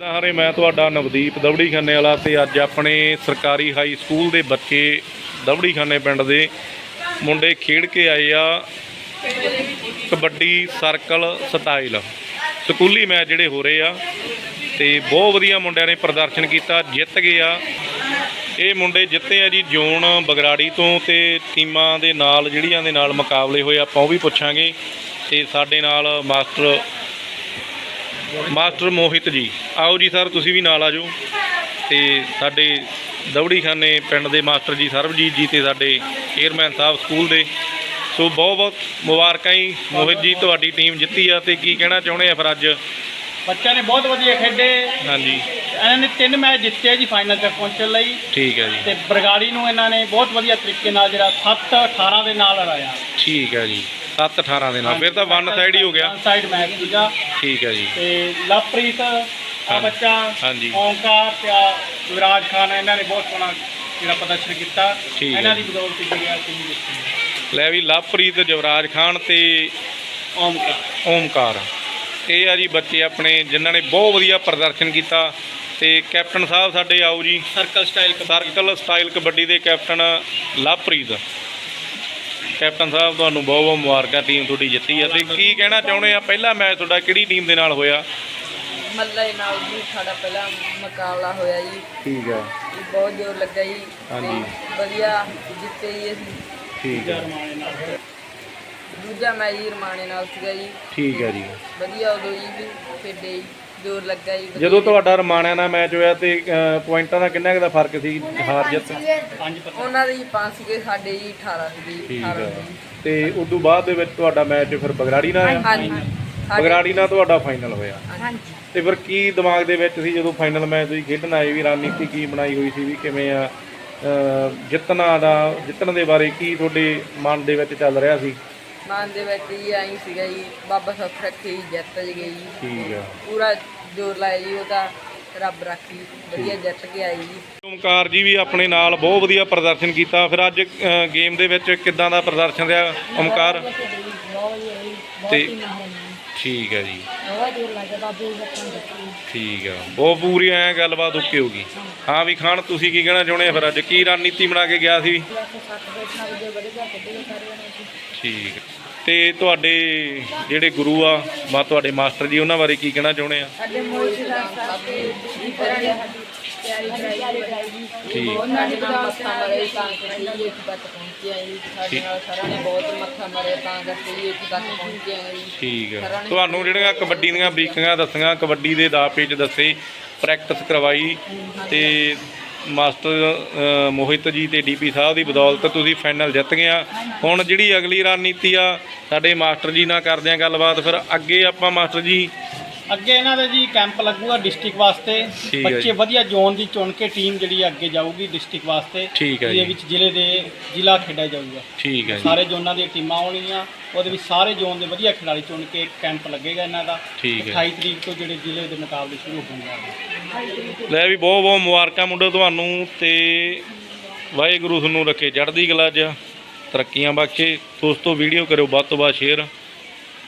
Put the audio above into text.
ਹਰੇ, ਮੈਂ ਤੁਹਾਡਾ ਨਵਦੀਪ ਦਵੜੀ ਖੰਨੇ ਵਾਲਾ ਤੇ ਅੱਜ ਆਪਣੇ ਸਰਕਾਰੀ ਹਾਈ ਸਕੂਲ ਦੇ ਬੱਚੇ ਦਵੜੀ ਖੰਨੇ ਪਿੰਡ ਦੇ ਮੁੰਡੇ ਖੇਡ ਕੇ ਆਏ ਆ ਕਬੱਡੀ ਸਰਕਲ ਸਟਾਈਲ। ਸਕੂਲੀ ਮੈਚ ਜਿਹੜੇ ਹੋ ਰਹੇ ਆ ਤੇ ਬਹੁਤ ਵਧੀਆ ਮੁੰਡਿਆਂ ਨੇ ਪ੍ਰਦਰਸ਼ਨ ਕੀਤਾ, ਜਿੱਤ ਗਏ ਆ। ਇਹ ਮੁੰਡੇ ਜਿੱਤੇ ਆ ਜੀ ਜੋਨ ਬਗਰਾੜੀ ਤੋਂ ਤੇ ਟੀਮਾਂ ਦੇ ਨਾਲ, ਜਿਹੜੀਆਂ ਦੇ ਨਾਲ ਮੁਕਾਬਲੇ ਹੋਏ, ਆਪਾਂ ਉਹ ਵੀ ਪੁੱਛਾਂਗੇ। ਤੇ ਸਾਡੇ ਨਾਲ ਮਾਸਟਰ ਮਾਸਟਰ ਮੋਹਿਤ ਜੀ। ਆਓ ਜੀ ਸਰ ਤੁਸੀਂ ਵੀ ਨਾਲ ਆ ਜਾਓ। ਤੇ ਸਾਡੇ ਦਵੜੀ ਖਾਨੇ ਪਿੰਡ ਦੇ ਮਾਸਟਰ ਜੀ ਸਰਬਜੀਤ ਜੀ ਤੇ ਸਾਡੇ ਚੇਅਰਮੈਨ ਸਾਹਿਬ ਸਕੂਲ ਦੇ। ਸੋ ਬਹੁਤ ਬਹੁਤ ਮੁਬਾਰਕਾਂ ਜੀ। ਮੋਹਿਤ ਜੀ ਤੁਹਾਡੀ ਟੀਮ ਜਿੱਤੀ ਆ ਤੇ ਕੀ ਕਹਿਣਾ ਚਾਹੁੰਦੇ ਆ ਫਿਰ ਅੱਜ? ਬੱਚਿਆਂ ਨੇ ਬਹੁਤ ਵਧੀਆ ਖੇਡੇ। ਹਾਂਜੀ। ਇਹਨਾਂ ਨੇ ਤਿੰਨ ਮੈਚ ਜਿੱਤੇ ਜੀ ਫਾਈਨਲ ਤੱਕ ਪਹੁੰਚਣ ਲਈ। ਠੀਕ ਹੈ ਜੀ। ਤੇ ਬਰਗਾੜੀ ਨੂੰ ਇਹਨਾਂ ਨੇ ਬਹੁਤ ਵਧੀਆ ਤਰੀਕੇ ਨਾਲ ਜਿਹੜਾ 7 18 ਦੇ ਨਾਲ ਹਰਾਇਆ। ਠੀਕ ਹੈ ਜੀ। 7 18 ਦੇ ਨਾਲ ਫਿਰ ਤਾਂ ਵਨ ਸਾਈਡ ਹੀ ਹੋ ਗਿਆ। ਵਨ ਸਾਈਡ ਮੈਚ ਸੀਗਾ ਠੀਕ ਹੈ ਜੀ। ਤੇ ਲਵਪ੍ਰੀਤ ਆ। ਬੱਚਾ ਹਾਂਜੀ। ਓਂਕਾਰ ਤੇ ਆ ਵਿਰਾਜ ਖਾਨ ਇਹਨਾਂ ਨੇ ਬਹੁਤ ਸੋਹਣਾ ਜਿਹੜਾ ਪ੍ਰਦਰਸ਼ਨ ਕੀਤਾ। ਇਹਨਾਂ ਦੀ ਬਦੌਲਤ ਜਿਹੜੀ ਜਿੱਤੀ ਲੈ ਵੀ ਲਵਪ੍ਰੀਤ ਜਵਰਾਜ ਖਾਨ ਤੇ ਓਮਕਾਰ। ਓਮਕਾਰ। ਇਹ ਆ ਜੀ ਬੱਚੇ ਆਪਣੇ ਜਿਨ੍ਹਾਂ ਨੇ ਬਹੁਤ ਵਧੀਆ ਪ੍ਰਦਰਸ਼ਨ ਕੀਤਾ। ਤੇ ਕੈਪਟਨ ਸਾਹਿਬ ਸਾਡੇ ਆਓ ਜੀ। Circle style circle style kabaddi ਦੇ ਕੈਪਟਨ ਲਵਪ੍ਰੀਤ। ਕੈਪਟਨ ਸਾਹਿਬ ਤੁਹਾਨੂੰ ਬਹੁਤ ਬਹੁਤ ਮੁਬਾਰਕਾਂ ਟੀਮ ਤੁਹਾਡੀ ਜਿੱਤੀ ਹੈ ਤੇ ਕੀ ਕਹਿਣਾ ਚਾਹੁੰਦੇ ਆ? ਪਹਿਲਾ ਮੈਚ ਤੁਹਾਡਾ ਕਿਹੜੀ ਟੀਮ ਦੇ ਨਾਲ ਹੋਇਆ? ਮੱਲੇ ਨਾਲ ਜੀ ਸਾਡਾ ਪਹਿਲਾ ਮੁਕਾਬਲਾ ਹੋਇਆ ਜੀ। ਠੀਕ ਹੈ ਬਹੁਤ ਜ਼ੋਰ ਲੱਗਾ ਜੀ। ਹਾਂਜੀ। ਵਧੀਆ ਜਿੱਤੇ ਜੀ ਅਸੀਂ। ਠੀਕ ਹੈ ਦੂਜਾ ਮੈਚ ਜੀ ਰਮਾਣੇ ਨਾਲ ਸੀਗਾ ਜੀ। ਠੀਕ ਹੈ ਜੀ। ਵਧੀਆ ਉਦੋਂ ਜੀ ਵੀ ਖੇਡੇ ਜੀ। ਜ਼ੋਰ ਲੱਗਾ ਜੀ ਜਦੋਂ ਤੁਹਾਡਾ ਰਮਾਣਿਆਂ ਨਾਲ ਮੈਚ ਹੋਇਆ ਤੇ ਪੁਆਇੰਟਾਂ ਦਾ ਕਿੰਨਾ ਕੁ ਦਾ ਫ਼ਰਕ ਸੀ ਹਾਰ ਜਿੱਤ? ਉਹਨਾਂ ਦੇ ਜੀ 5 ਸੀਗੇ ਸਾਡੇ ਜੀ 18 ਸੀਗੇ ਠੀਕ 18 ਹੈ ਸੀ ਤੇ ਉਸ ਤੋਂ ਬਾਅਦ ਦੇ ਵਿੱਚ ਤੁਹਾਡਾ ਮੈਚ ਫਿਰ ਬਗਰਾੜੀ ਨਾਲ ਆਇਆ ਹਾਂਜੀ ਸਾਡੇ- ਬਗਰਾੜੀ ਨਾਲ ਤੁਹਾਡਾ ਫਾਈਨਲ ਹੋਇਆ। ਹਾਂਜੀ। ਤੇ ਫਿਰ ਕੀ ਦਿਮਾਗ ਦੇ ਵਿੱਚ ਸੀ ਜਦੋਂ ਫਾਈਨਲ ਮੈਚ ਤੁਸੀਂ ਖੇਡਣ ਆਏ ਵੀ ਰਣਨੀਤੀ ਕੀ ਬਣਾਈ ਹੋਈ ਸੀ ਵੀ ਕਿਵੇਂ ਆ? ਜਿੱਤਣਾ ਦਾ ਜਿੱਤਣ ਦੇ ਬਾਰੇ ਕੀ ਤੁਹਾਡੇ ਮਨ ਦੇ ਵਿੱਚ ਚੱਲ ਰਿਹਾ ਸੀ? ਮਨ ਦੇ ਵਿੱਚ ਜੀ ਆਈ ਸੀਗਾ ਜੀ ਬਾਬਾ ਸੱਤ ਰੱਖੇ ਜੀ ਜਿੱਤ ਜੀ ਗਈ ਜੀ। ਠੀਕ ਆ। ਪੂਰਾ ਜ਼ੋਰ ਲਾਇਆ ਜੀ ਉਹਦਾ ਰੱਬ ਰਾਖੀ ਵਧੀਆ ਜਿੱਤ ਕੇ ਆਈ ਜੀ। ਓਮਕਾਰ ਜੀ ਵੀ ਆਪਣੇ ਨਾਲ ਬਹੁਤ ਵਧੀਆ ਪ੍ਰਦਰਸ਼ਨ ਕੀਤਾ। ਫਿਰ ਅੱਜ ਗੇਮ ਦੇ ਵਿੱਚ ਕਿੱਦਾਂ ਦਾ ਪ੍ਰਦਰਸ਼ਨ ਰਿਹਾ? ਓਮਕਾਰ? ਤੇ ਠੀਕ ਹੈ ਜੀ। ਠੀਕ ਆ। ਬਹੁਤ ਪੂਰੀ ਐ ਗੱਲਬਾਤ ਓਕੇ ਹੋ ਗਈ। ਹਾਂ ਵੀ ਖਾਨ ਤੁਸੀਂ ਕੀ ਕਹਿਣਾ ਚਾਹੁੰਦੇ ਆ ਫਿਰ ਅੱਜ? ਕੀ ਰਣਨੀਤੀ ਬਣਾ ਕੇ ਗਿਆ ਸੀ ਠੀਕ ਤੇ ਤੁਹਾਡੇ ਜਿਹੜੇ ਗੁਰੂ ਆ ਮਾ ਤੁਹਾਡੇ ਮਾਸਟਰ ਜੀ ਉਹਨਾਂ ਬਾਰੇ ਕੀ ਕਹਿਣਾ ਚਾਹੁੰਦੇ ਆ? ਸਾਡੇ ਦਾ ਸਾਥੀ ਦੀ ਵਧੀਆ ਤਿਆਰੀ ਕਰਾਈ ਠੀਕ। ਬਹੁਤ ਸਾਡੇ ਨਾਲ ਮੱਥਾ ਮਰੇ ਤਾਂ ਕਰਕੇ ਜੀ ਇੱਥੇ ਤੱਕ ਪਹੁੰਚੇ ਆ ਜੀ। ਸਾਡੇ ਨਾਲ ਸਾਰਿਆਂ ਨੇ ਬਹੁਤ ਮੱਥਾ ਮਰੇ ਤਾਂ ਕਰਕੇ ਜੀ ਇੱਥੇ ਤੱਕ ਪਹੁੰਚੇ ਆ ਜੀ। ਠੀਕ ਹੈ। ਤੁਹਾਨੂੰ ਜਿਹੜੀਆਂ ਕਬੱਡੀ ਦੀਆਂ ਬਰੀਕੀਆਂ ਦੱਸੀਆਂ ਕਬੱਡੀ ਦੇ ਦਾ ਪੇਜ ਦੱਸੇ ਪ੍ਰੈਕਟਿਸ ਕਰਵਾਈ ਤੇ ਮਾਸਟਰ ਅ, ਮੋਹਿਤ ਜੀ ਤੇ ਡੀਪੀ ਸਾਹਿਬ ਦੀ ਬਦੌਲਤ ਤੁਸੀਂ ਫਾਈਨਲ ਜਿੱਤ ਗਏ ਆ। ਹੁਣ ਜਿਹੜੀ ਅਗਲੀ ਰਣਨੀਤੀ ਆ ਸਾਡੇ ਮਾਸਟਰ ਜੀ ਨਾਲ ਕਰਦੇ ਆ ਗੱਲਬਾਤ ਫਿਰ ਅੱਗੇ ਆਪਾਂ ਮਾਸਟਰ ਜੀ ਅੱਗੇ ਇਹਨਾਂ ਦੇ ਜੀ ਕੈਂਪ ਲੱਗੂਗਾ ਡਿਸਟ੍ਰਿਕਟ ਵਾਸਤੇ। ਠੀਕ ਹੈ ਜੀ। ਬੱਚੇ ਵਧੀਆ ਜ਼ੋਨ ਦੀ ਚੁਣ ਕੇ ਟੀਮ ਜਿਹੜੀ ਅੱਗੇ ਜਾਊਗੀ ਡਿਸਟ੍ਰਿਕਟ ਵਾਸਤੇ। ਠੀਕ ਹੈ ਜਿਹਦੇ ਜੀ। ਵਿੱਚ ਜ਼ਿਲ੍ਹੇ ਦੇ ਜ਼ਿਲ੍ਹਾ ਖੇਡਿਆ ਜਾਊਗਾ। ਠੀਕ ਹੈ ਜੀ। ਸਾਰੇ ਜ਼ੋਨਾਂ ਦੀਆਂ ਟੀਮਾਂ ਆਉਣਗੀਆਂ। ਉਹਦੇ ਵਿੱਚ ਸਾਰੇ ਜ਼ੋਨ ਦੇ ਵਧੀਆ ਖਿਡਾਰੀ ਚੁਣ ਕੇ ਕੈਂਪ ਲੱਗੇਗਾ ਇਹਨਾਂ ਦਾ। ਠੀਕ ਹੈ 28 ਤਰੀਕ ਤੋਂ ਜਿਹੜੇ ਜ਼ਿਲ੍ਹੇ ਦੇ ਮੁਕਾਬਲੇ ਸ਼ੁਰੂ ਹੋਣਗੇ। ਲੈ ਵੀ ਬਹੁਤ ਬਹੁਤ ਮੁਬਾਰਕਾਂ ਮੁੰਡੇ ਤੁਹਾਨੂੰ ਤੇ ਵਾਹਿਗੁਰੂ ਤੁਹਾਨੂੰ ਰੱਖੇ। ਚੜ੍ਹਦੀ ਕਲਾ 'ਚ ਤਰੱਕੀਆਂ ਬਖਸ਼ੇ। ਦੋਸਤੋ ਵੀਡੀਓ ਕਰਿਓ ਵੱਧ ਤੋਂ ਵੱਧ ਸ਼ੇਅਰ